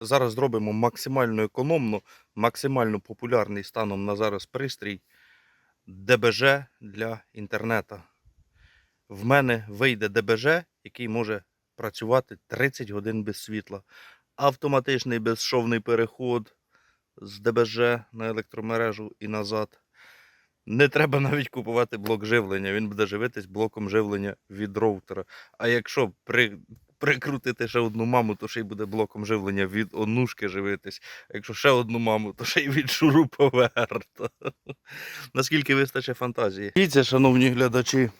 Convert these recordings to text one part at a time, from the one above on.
Зараз зробимо максимально економно, максимально популярний станом на зараз пристрій ДБЖ для інтернету. В мене вийде ДБЖ, який може працювати 30 годин без світла. Автоматичний безшовний переход з ДБЖ на електромережу і назад. Не треба навіть купувати блок живлення, він буде живитись блоком живлення від роутера. А якщо при, прикрутити ще одну маму, то ще й буде блоком живлення від онушки живитись. А якщо ще одну маму, то ще й від шуруповерта. Наскільки вистачить фантазії. Дивіться, шановні глядачі.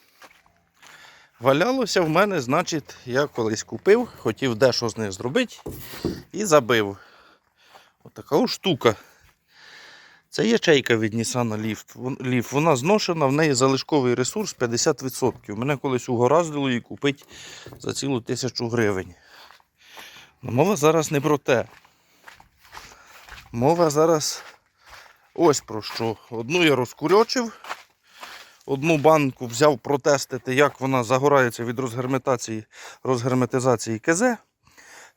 Валялося в мене, значить, я колись купив, хотів дещо з них зробити і забив. Отака от штука. Це ячейка від Nissan Leaf. Вона зношена, в неї залишковий ресурс 50%. Мене колись угораздило її купити за цілу тисячу гривень. Но мова зараз не про те. Мова зараз ось про що. Одну я розкурьочив, одну банку взяв протестити, як вона загорається від розгерметації, розгерметизації КЗ.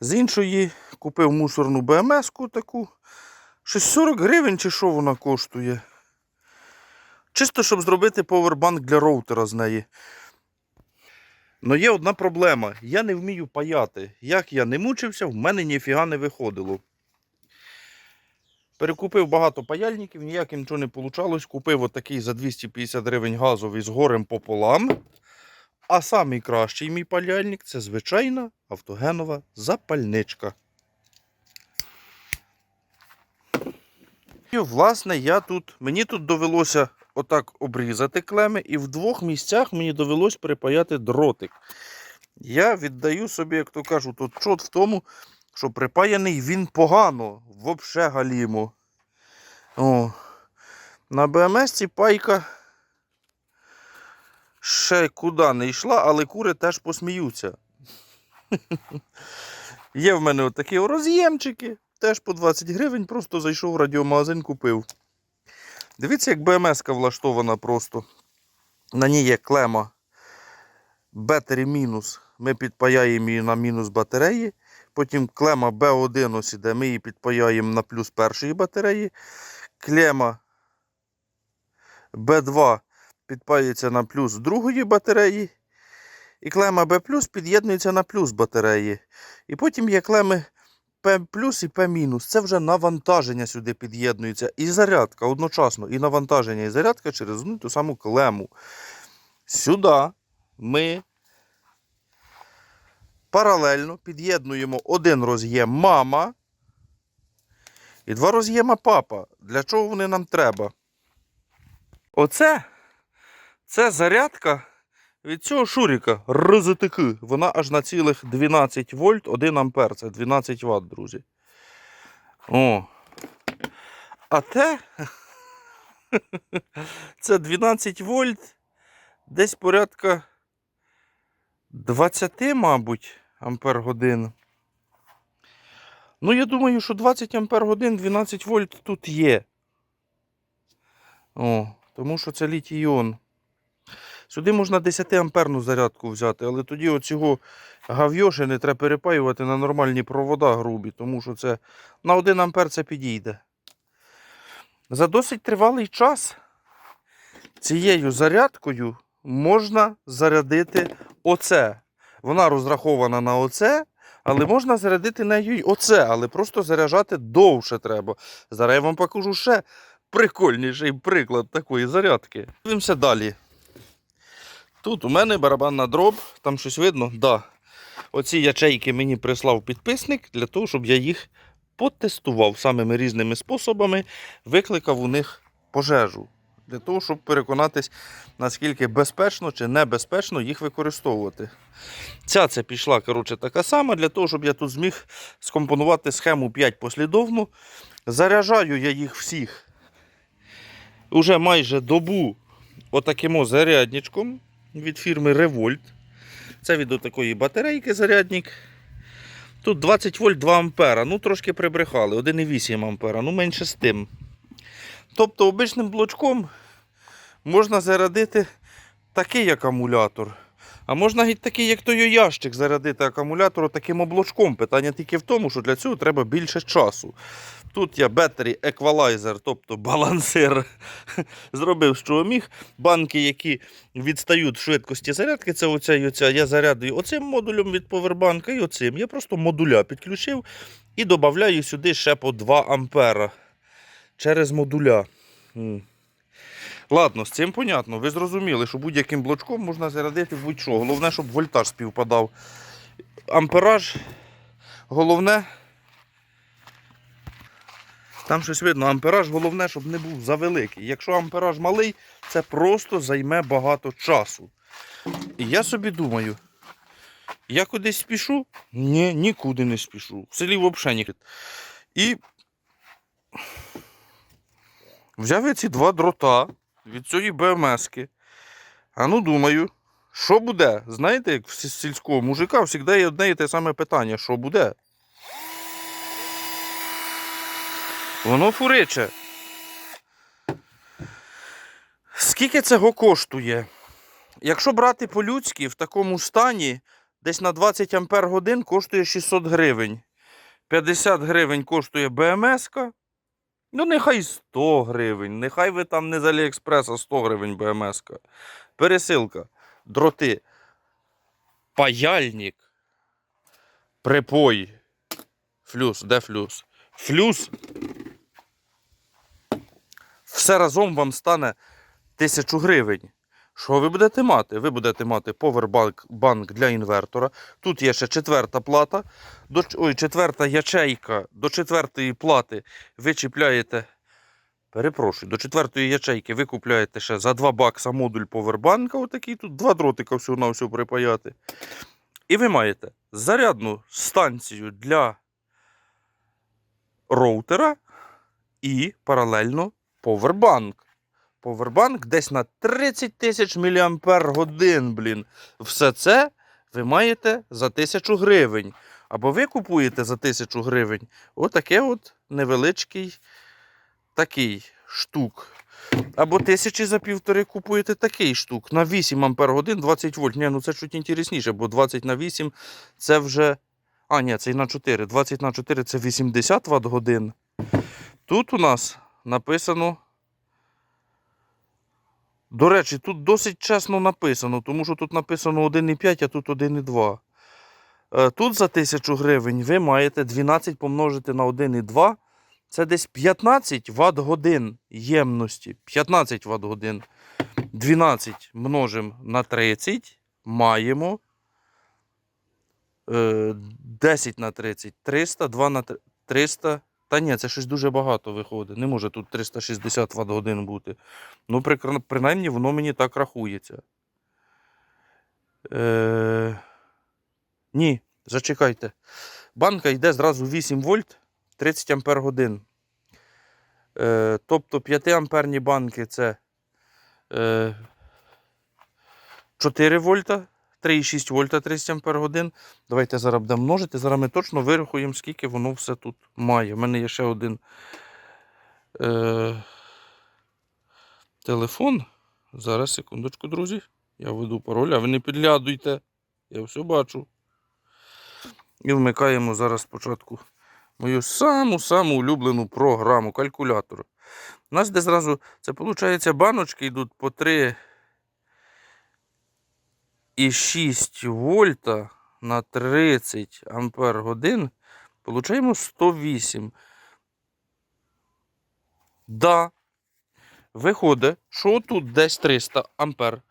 З іншої купив мусорну БМС-ку таку. Щось 40 гривень чи що вона коштує. Чисто, щоб зробити повербанк для роутера з неї. Ну є одна проблема. Я не вмію паяти. Як я не мучився, в мене ніфіга не виходило. Перекупив багато паяльників, ніяким нічого не вийшло. Купив отакий за 250 гривень газовий з горем пополам. А самий кращий мій паяльник це звичайна автогенова запальничка. І, власне, я тут, мені тут довелося отак обрізати клеми, і в двох місцях мені довелось припаяти дротик. Я віддаю собі, як то кажуть, тут чот в тому, що припаяний він погано, взагалі галімо. О. На БМС пайка ще куди не йшла, але кури теж посміються. Є в мене отакі роз'ємчики, теж по 20 гривень, просто зайшов в радіомагазин, купив. Дивіться, як БМС-ка влаштована просто. На ній є клема бетері мінус. Ми підпаяємо її на мінус батареї. Потім клема B1 ось іде, ми її підпаяємо на плюс першої батареї. Клема B2 підпаюється на плюс другої батареї. І клема B під'єднується на плюс батареї. І потім є клеми P і P Це вже навантаження сюди під'єднується. І зарядка одночасно. І навантаження, і зарядка через одну ту саму клему. Сюди ми паралельно під'єднуємо один роз'єм мама і два роз'єма папа. Для чого вони нам треба? Оце це зарядка від цього шуріка РЗТК. Вона аж на цілих 12 вольт, 1 ампер. Це 12 Вт, друзі. О. А те це 12 вольт, десь порядка 20, мабуть, ампер годин. Ну, я думаю, що 20 ампер годин 12 вольт тут є. О, тому що це літій-іон. Сюди можна 10 амперну зарядку взяти, але тоді оцього гавйоші не треба перепаювати на нормальні провода грубі, тому що це на 1 ампер це підійде. За досить тривалий час цією зарядкою можна зарядити оце. Вона розрахована на оце, але можна зарядити нею й оце, але просто заряджати довше треба. Зараз я вам покажу ще прикольніший приклад такої зарядки. Дивимося далі. Тут у мене барабанна дроб, там щось видно? Да. Оці ячейки мені прислав підписник для того, щоб я їх потестував самими різними способами, викликав у них пожежу. Для того, щоб переконатись, наскільки безпечно чи небезпечно їх використовувати. Ця це пішла коротше, така сама, для того, щоб я тут зміг скомпонувати схему 5 послідовно. Заряджаю я їх всіх уже майже добу отаким зарядничком від фірми Revolt. Це від такої батарейки зарядник. Тут 20 вольт 2 ампера. Ну, трошки прибрехали. 1,8 ампера, ну менше з тим. Тобто обичним блочком можна зарядити такий акумулятор. А можна геть такий, як той ящик, зарядити акумулятор таким облочком. Питання тільки в тому, що для цього треба більше часу. Тут я Battery Equalizer, тобто балансир, зробив, що міг. Банки, які відстають швидкості зарядки, це оця і оця. Я зарядую оцим модулем від повербанка і оцим. Я просто модуля підключив і додаю сюди ще по 2 ампера через модуля. Ладно, з цим понятно. Ви зрозуміли, що будь-яким блочком можна зарядити будь-що. Головне, щоб вольтаж співпадав. Ампераж. Головне. Там щось видно, ампераж головне, щоб не був завеликий. Якщо ампераж малий, це просто займе багато часу. І я собі думаю, я кудись спішу? Ні, нікуди не спішу. В селі взагалі нікуди. І взяв я ці два дрота від цієї БМСки. А ну думаю, що буде? Знаєте, як в сільського мужика завжди є одне і те саме питання: що буде? Воно фуриче. Скільки цього коштує? Якщо брати по-людськи, в такому стані десь на 20 ампер годин коштує 600 гривень. 50 гривень коштує БМС. Ну, нехай 100 гривень. Нехай ви там не з Аліекспреса 100 гривень БМС. -ка. Пересилка, дроти, паяльник, припой. Флюс, де флюс? Флюс. Все разом вам стане 1000 гривень. Що ви будете мати? Ви будете мати повербанк банк для інвертора. Тут є ще четверта плата. До, ой, четверта ячейка. До четвертої плати ви чіпляєте. Перепрошую, до четвертої ячейки ви купляєте ще за 2 бакса модуль повербанка. Отакий тут два дротика всього на всього припаяти. І ви маєте зарядну станцію для роутера і паралельно повербанк. Повербанк десь на 30 тисяч мАч, блін. Все це ви маєте за тисячу гривень. Або ви купуєте за тисячу гривень отаке от невеличкий такий штук. Або тисячі за півтори купуєте такий штук. На 8 ампер годин 20 вольт. Ні, ну це чуть інтересніше, бо 20 на 8 це вже. А, ні, це і на 4. 20 на 4 це 80 Вт годин. Тут у нас написано. До речі, тут досить чесно написано, тому що тут написано 1,5, а тут 1,2. Е, Тут за 1000 гривень ви маєте 12 помножити на 1,2. Це десь 15 Вт годин ємності. 15 Вт годин. 12 множимо на 30. Маємо е, 10 на 30. 300, 2 на 300. Та ні, це щось дуже багато виходить. Не може тут 360 Вт годин бути. Ну, принаймні, воно мені так рахується. Е... Ні, зачекайте. Банка йде зразу 8 вольт 30 ампер годин. Е, тобто 5 амперні банки це е, 4 вольта, 3,6 вольта 30 ампер годин. Давайте зараз будемо множити. Зараз ми точно вирахуємо, скільки воно все тут має. У мене є ще один е, телефон. Зараз, секундочку, друзі. Я введу пароль, а ви не підглядуйте. Я все бачу. І вмикаємо зараз спочатку мою саму-саму улюблену програму, калькулятор. У нас де зразу, це виходить, баночки йдуть по 3 і 6 вольта на 30 ампер годин. Получаємо 108. Да. Виходить, що тут десь 300 ампер.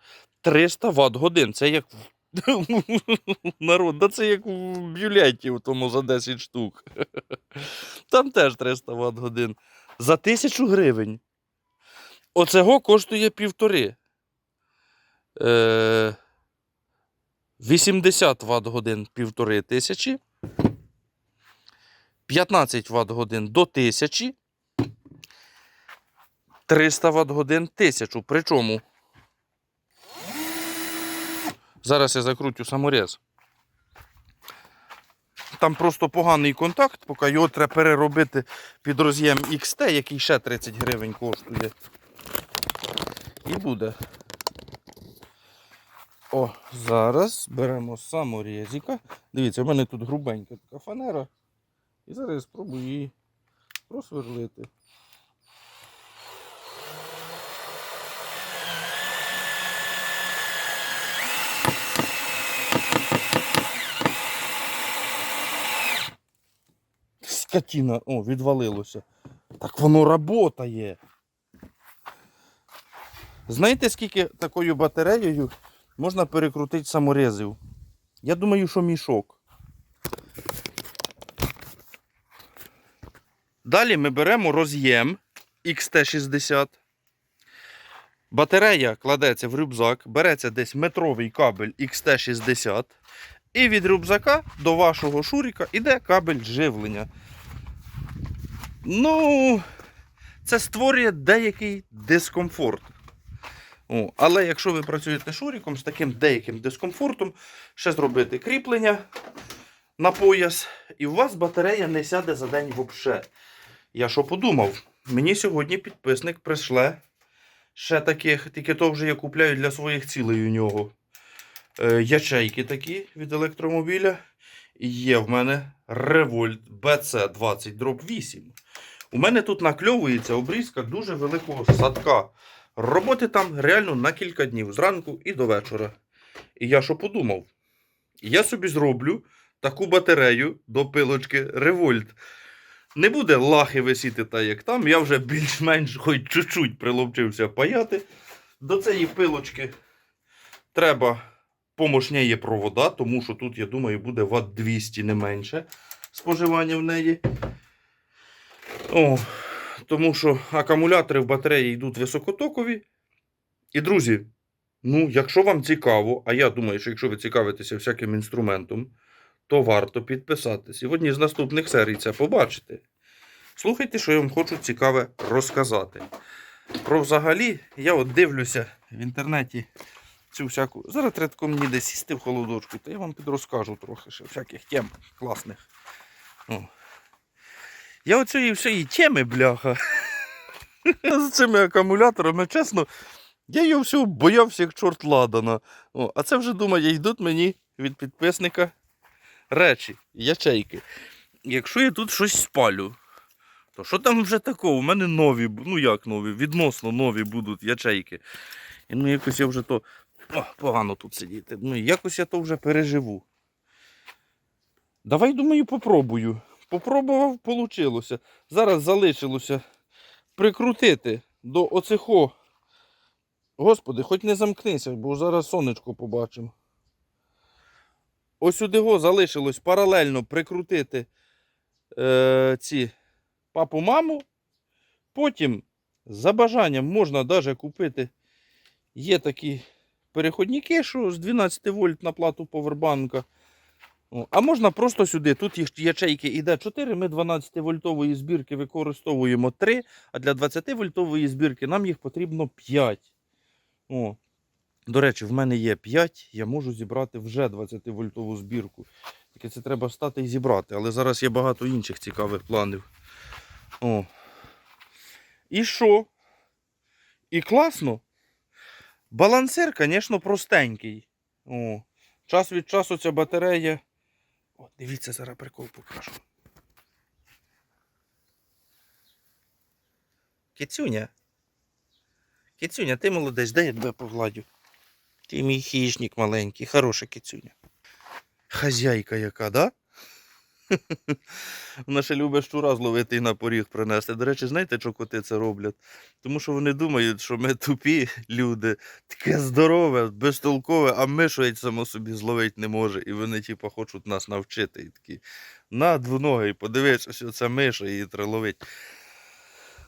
300 Вт годин. Це як народ, да це як в бюлеті в тому за 10 штук. Там теж 300 Вт годин. За тисячу гривень. Оцього коштує півтори. Е, 80 Вт годин півтори тисячі. 15 Вт годин до тисячі. 300 Вт годин тисячу. Причому зараз я закрутю саморез. Там просто поганий контакт, поки його треба переробити під роз'єм XT, який ще 30 гривень коштує. І буде. О, зараз беремо саморезика. Дивіться, в мене тут грубенька така фанера. І зараз я спробую її просверлити. Скотіна, о, відвалилося. Так воно работає. Знаєте, скільки такою батареєю можна перекрутити саморезів? Я думаю, що мішок. Далі ми беремо роз'єм XT60. Батарея кладеться в рюкзак, береться десь метровий кабель XT60. І від рюкзака до вашого шуріка йде кабель живлення. Ну, це створює деякий дискомфорт. О, але якщо ви працюєте шуріком з таким деяким дискомфортом, ще зробити кріплення на пояс, і у вас батарея не сяде за день взагалі. Я що подумав? Мені сьогодні підписник прийшле ще таких, тільки то вже я купляю для своїх цілей у нього. Е, ячейки такі від електромобіля. І є в мене Revolt BC20 Drop 8. У мене тут накльовується обрізка дуже великого садка. Роботи там реально на кілька днів, зранку і до вечора. І я що подумав? Я собі зроблю таку батарею до пилочки Revolt. Не буде лахи висіти так, як там. Я вже більш-менш хоч чуть-чуть приловчився паяти. До цієї пилочки треба помощніє провода, тому що тут, я думаю, буде Вт 200 не менше споживання в неї. О, тому що акумулятори в батареї йдуть високотокові. І, друзі, ну, якщо вам цікаво, а я думаю, що якщо ви цікавитеся всяким інструментом, то варто підписатись. І в одній з наступних серій це побачите. Слухайте, що я вам хочу цікаве розказати. Про взагалі, я от дивлюся в інтернеті цю всяку. Зараз треба мені десь сісти в холодочку, то я вам підрозкажу трохи ще всяких тем класних. О. Я оцієї всієї теми, бляха. З цими акумуляторами, чесно, я його всього боявся, як чорт ладана. О, а це вже думає, йдуть мені від підписника речі, ячейки. Якщо я тут щось спалю, то що там вже такого? У мене нові, ну як нові, відносно нові будуть ячейки. І ну якось я вже то. О, погано тут сидіти. Ну якось я то вже переживу. Давай, думаю, попробую. Попробував, получилося. Зараз залишилося прикрутити до оцихо. Господи, хоч не замкнися, бо зараз сонечко побачимо. Ось сюди го залишилось паралельно прикрутити е, ці папу-маму. Потім, за бажанням, можна навіть купити. Є такі переходники, що з 12 вольт на плату повербанка. А можна просто сюди. Тут ячейки іде 4, ми 12 вольтової збірки використовуємо 3, а для 20 вольтової збірки нам їх потрібно 5. О. До речі, в мене є 5, я можу зібрати вже 20 вольтову збірку. Тільки це треба встати і зібрати. Але зараз є багато інших цікавих планів. О. І що? І класно. Балансир, звісно, простенький. О. Час від часу ця батарея. О, дивіться, зараз прикол покажу. Кицюня. Кицюня, ти молодець, дай я тебе погладю. Ти мій хіжник маленький, хороша кицюня. Хазяйка яка, да? Вона ще любить щура зловити і на поріг принести. До речі, знаєте, що коти це роблять? Тому що вони думають, що ми тупі люди, таке здорове, безтолкове, а ми само собі зловити не може. І вони, типу, хочуть нас навчити. І такі на двоногий, подивись, що це миша її треба ловити.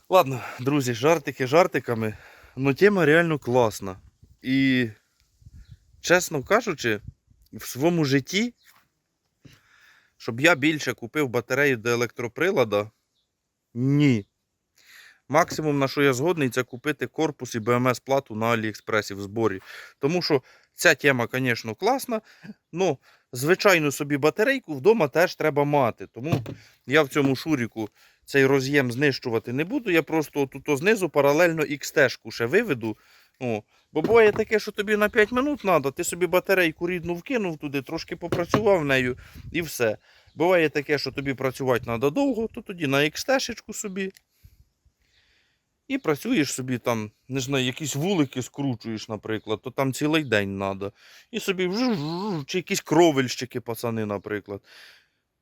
Ладно, друзі, жартики жартиками, але тема реально класна. І, чесно кажучи, в своєму житті, щоб я більше купив батарею до електроприлада, ні. Максимум, на що я згодний, це купити корпус і БМС плату на Аліекспресі в зборі. Тому що ця тема, звісно, класна. але звичайну собі батарейку вдома теж треба мати. Тому я в цьому шуріку цей роз'єм знищувати не буду. Я просто тут знизу паралельно XT-шку ще виведу. О. Бо буває таке, що тобі на 5 минут треба, ти собі батарейку рідну вкинув туди, трошки попрацював нею і все. Буває таке, що тобі працювати треба довго, то тоді на XT-шечку собі. І працюєш собі там, не знаю, якісь вулики скручуєш, наприклад, то там цілий день треба. І собі чи якісь кровельщики, пацани, наприклад.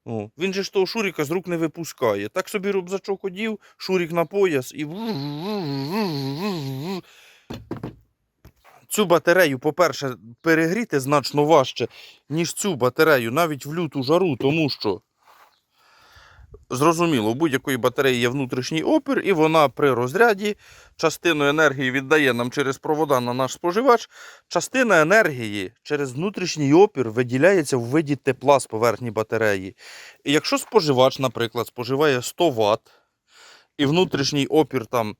О, він же ж того шуріка з рук не випускає. Так собі рубзачок одів, шурік на пояс і. Цю батарею, по-перше, перегріти значно важче, ніж цю батарею, навіть в люту жару, тому що. Зрозуміло, у будь-якої батареї є внутрішній опір, і вона при розряді частину енергії віддає нам через провода на наш споживач. Частина енергії через внутрішній опір виділяється в виді тепла з поверхні батареї. І якщо споживач, наприклад, споживає 100 Вт, і внутрішній опір там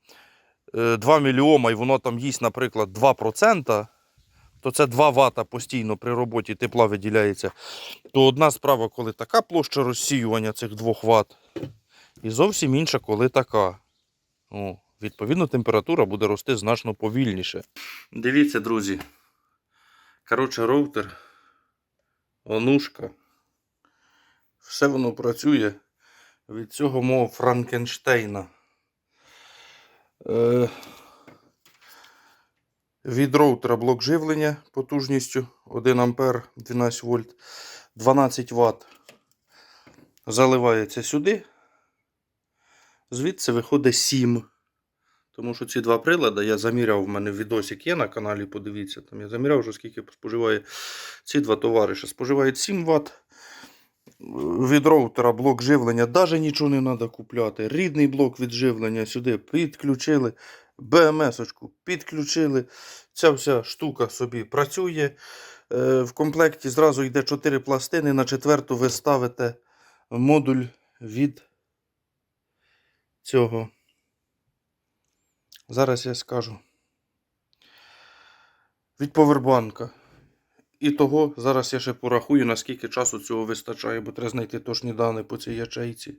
е, 2 мільйома, і воно там їсть, наприклад, 2%, то це 2 Вт постійно при роботі тепла виділяється. То одна справа, коли така площа розсіювання цих 2 Вт, і зовсім інша, коли така. О, відповідно, температура буде рости значно повільніше. Дивіться, друзі. Коротше, роутер, онушка. Все воно працює від цього мого Франкенштейна. Е, від роутера блок живлення потужністю 1 А 12 вольт 12 Вт. Заливається сюди. Звідси виходить 7. Тому що ці два прилади я заміряв, в мене відосик є на каналі, подивіться. Там я заміряв, що скільки споживає ці два товариші. Споживають 7 Вт. Від роутера блок живлення навіть нічого не треба купляти. Рідний блок від живлення сюди підключили. БМС-очку підключили. Ця вся штука собі працює. Е, В комплекті зразу йде 4 пластини. На четверту ви ставите модуль від цього. Зараз я скажу. Від повербанка. І того зараз я ще порахую, наскільки часу цього вистачає, бо треба знайти точні дані по цій ячейці.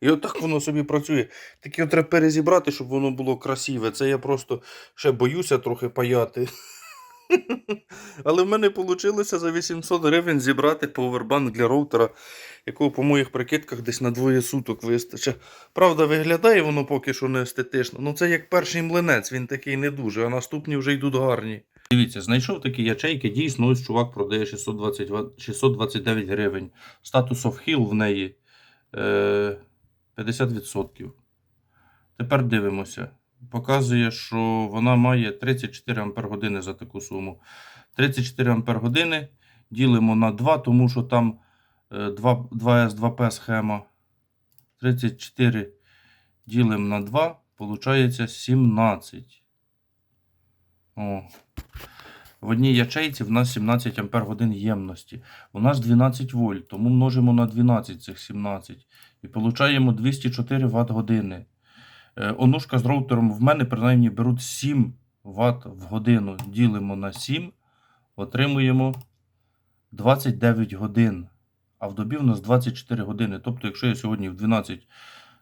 І отак воно собі працює. От треба перезібрати, щоб воно було красиве. Це я просто ще боюся трохи паяти. Але в мене вийшло за 800 гривень зібрати повербанк для роутера, якого по моїх прикидках десь на двоє суток вистачить. Правда, виглядає воно поки що не естетично. Ну це як перший млинець, він такий не дуже, а наступні вже йдуть гарні. Дивіться, знайшов такі ячейки, дійсно, ось чувак продає 620, 629 гривень. Статус Hill в неї е, 50%. Тепер дивимося. Показує, що вона має 34 Ампер години за таку суму. 34 Ампер години ділимо на 2, тому що там е, 2, 2S2P схема. 34 ділимо на 2, виходить 17. О. В одній ячейці в нас 17 Ампер годин ємності. У нас 12 вольт, тому множимо на 12 цих 17. І получаємо 204 Вт години. Е, Онушка з роутером в мене принаймні беруть 7 Вт в годину. Ділимо на 7, отримуємо 29 годин. А в добі у нас 24 години. Тобто, якщо я сьогодні в 12,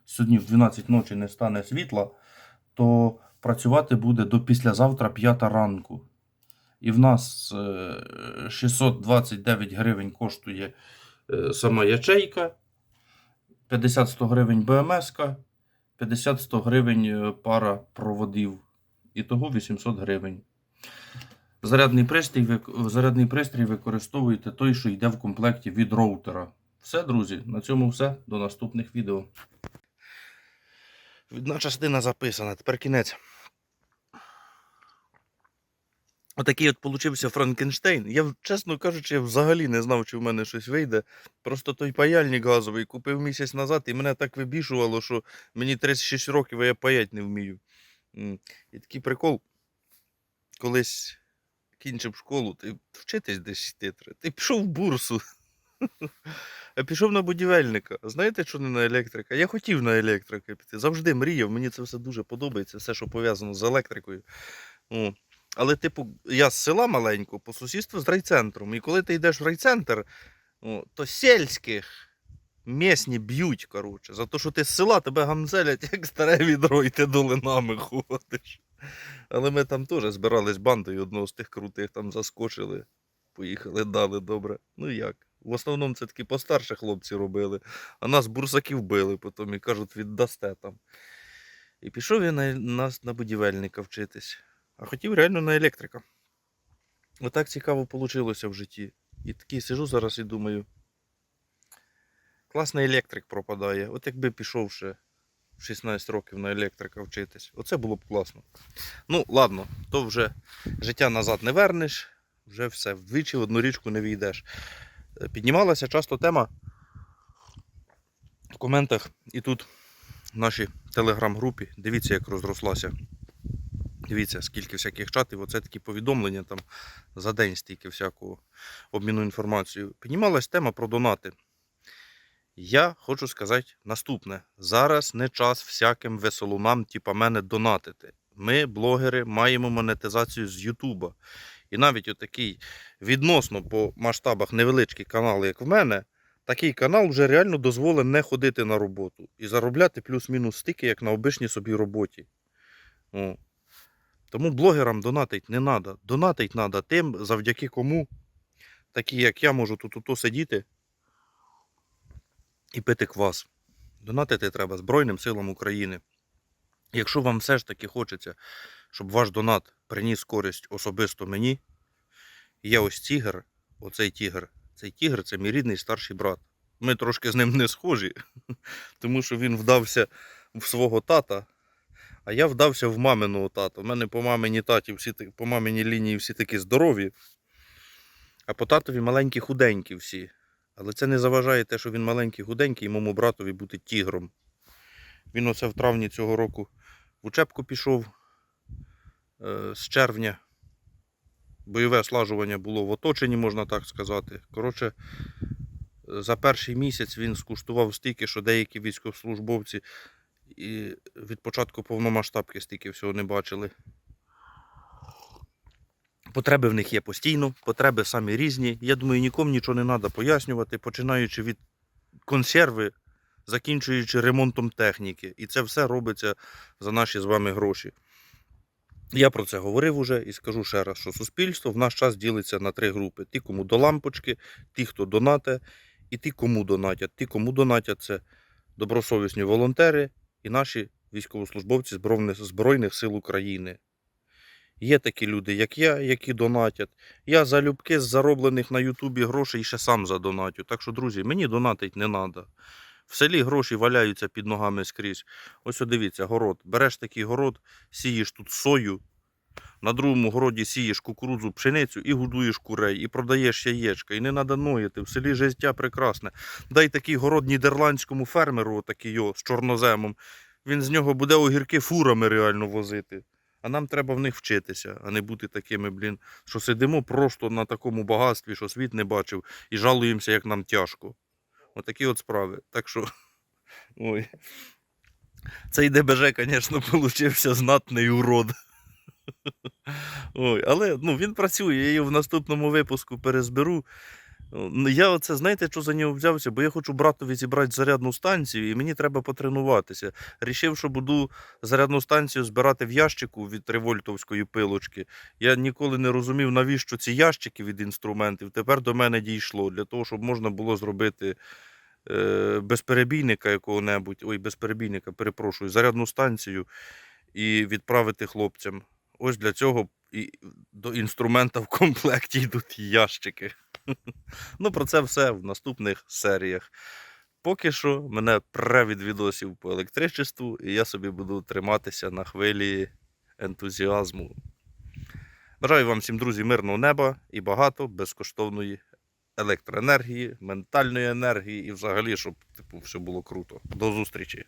сьогодні в 12 ночі не стане світла, то працювати буде до післязавтра 5 ранку. І в нас е, 629 гривень коштує е, сама ячейка, 50-100 гривень БМС, 50-100 гривень е, пара проводів. І того 800 гривень. Зарядний пристрій, зарядний пристрій використовуєте той, що йде в комплекті від роутера. Все, друзі, на цьому все. До наступних відео. Одна частина записана, тепер кінець. Отакий от получився Франкенштейн. Я, чесно кажучи, я взагалі не знав, чи в мене щось вийде. Просто той паяльник газовий купив місяць назад і мене так вибішувало, що мені 36 років, а я паять не вмію. І такий прикол. Колись кінчив школу, ти вчитись десь йти треба. Ти пішов в бурсу. А пішов на будівельника. Знаєте, що не на електрика? Я хотів на електрика піти. Завжди мріяв. Мені це все дуже подобається, все, що пов'язано з електрикою. Але, типу, я з села маленького, по сусідству з райцентром. І коли ти йдеш в райцентр, О, то сільських місні б'ють, коротше. За те, що ти з села тебе гамзелять, як старе відро, і ти долинами ходиш. Але ми там теж збирались бандою одного з тих крутих, там заскочили, поїхали, дали добре. Ну як? В основному це такі постарші хлопці робили, а нас бурсаків били потім і кажуть, віддасте там. І пішов я на нас на будівельника вчитись. А хотів реально на електрика. Отак цікаво вийшло в житті. І такий сижу зараз і думаю. Класний електрик пропадає. От якби пішов ще в 16 років на електрика вчитись. Оце було б класно. Ну, ладно, то вже життя назад не вернеш, вже все, вдвічі в одну річку не війдеш. Е, Піднімалася часто тема в коментах і тут в нашій телеграм-групі. Дивіться, як розрослася. Дивіться, скільки всяких чатів, оце такі повідомлення там за день стільки всякого обміну інформацією. Піднімалась тема про донати. Я хочу сказати наступне: зараз не час всяким веселунам, типа мене, донатити. Ми, блогери, маємо монетизацію з Ютуба. І навіть отакий відносно по масштабах невеличкий канал, як в мене, такий канал вже реально дозволить не ходити на роботу і заробляти плюс-мінус стільки, як на обичній собі роботі. Тому блогерам донатить не треба. Донатить треба тим, завдяки кому, такі як я, можу тут ото сидіти і пити квас. Донатити треба Збройним силам України. Якщо вам все ж таки хочеться, щоб ваш донат приніс користь особисто мені, я ось тігр, оцей тігр. Цей тігр це мій рідний старший брат. Ми трошки з ним не схожі, тому що він вдався в свого тата, а я вдався в маминого тата. У мене по мамині таті, всі, по маминій лінії всі такі здорові, а по татові маленькі худенькі всі. Але це не заважає те, що він маленький худенький, і моєму братові бути тігром. Він оце в травні цього року в учебку пішов е, з червня. Бойове слажування було в оточенні, можна так сказати. Коротше, е, за перший місяць він скуштував стільки, що деякі військовослужбовці і від початку повномасштабки стільки всього не бачили. Потреби в них є постійно, потреби самі різні. Я думаю, нікому нічого не треба пояснювати, починаючи від консерви, закінчуючи ремонтом техніки. І це все робиться за наші з вами гроші. Я про це говорив уже і скажу ще раз, що суспільство в наш час ділиться на три групи: ті, кому до лампочки, ті, хто донате, і ті, кому донатять. Ті, кому донатять, це добросовісні волонтери і наші військовослужбовці Збройних, Збройних сил України. Є такі люди, як я, які донатять. Я залюбки з зароблених на Ютубі грошей ще сам задонатю. Так що, друзі, мені донатить не треба. В селі гроші валяються під ногами скрізь. Ось дивіться, город. Береш такий город, сієш тут сою, на другому городі сієш кукурудзу, пшеницю і годуєш курей, і продаєш яєчка. І не треба ноїти. В селі життя прекрасне. Дай такий город нідерландському фермеру, такий йо, з чорноземом. Він з нього буде огірки фурами реально возити. А нам треба в них вчитися, а не бути такими, блін, що сидимо просто на такому багатстві, що світ не бачив, і жалуємося, як нам тяжко. Отакі от справи. Так що. Ой. Цей ДБЖ, звісно, получився знатний урод. Ой, але ну, він працює, я його в наступному випуску перезберу. Я оце, знаєте, що за нього взявся? Бо я хочу братові зібрати зарядну станцію, і мені треба потренуватися. Рішив, що буду зарядну станцію збирати в ящику від 3-вольтовської пилочки. Я ніколи не розумів, навіщо ці ящики від інструментів. Тепер до мене дійшло для того, щоб можна було зробити е, безперебійника якого-небудь, ой, безперебійника, перепрошую, зарядну станцію і відправити хлопцям. Ось для цього і до інструмента в комплекті йдуть ящики. Ну, про це все в наступних серіях. Поки що мене пре від відосів по електричеству, і я собі буду триматися на хвилі ентузіазму. Бажаю вам всім, друзі, мирного неба і багато безкоштовної електроенергії, ментальної енергії і взагалі, щоб типу, все було круто. До зустрічі!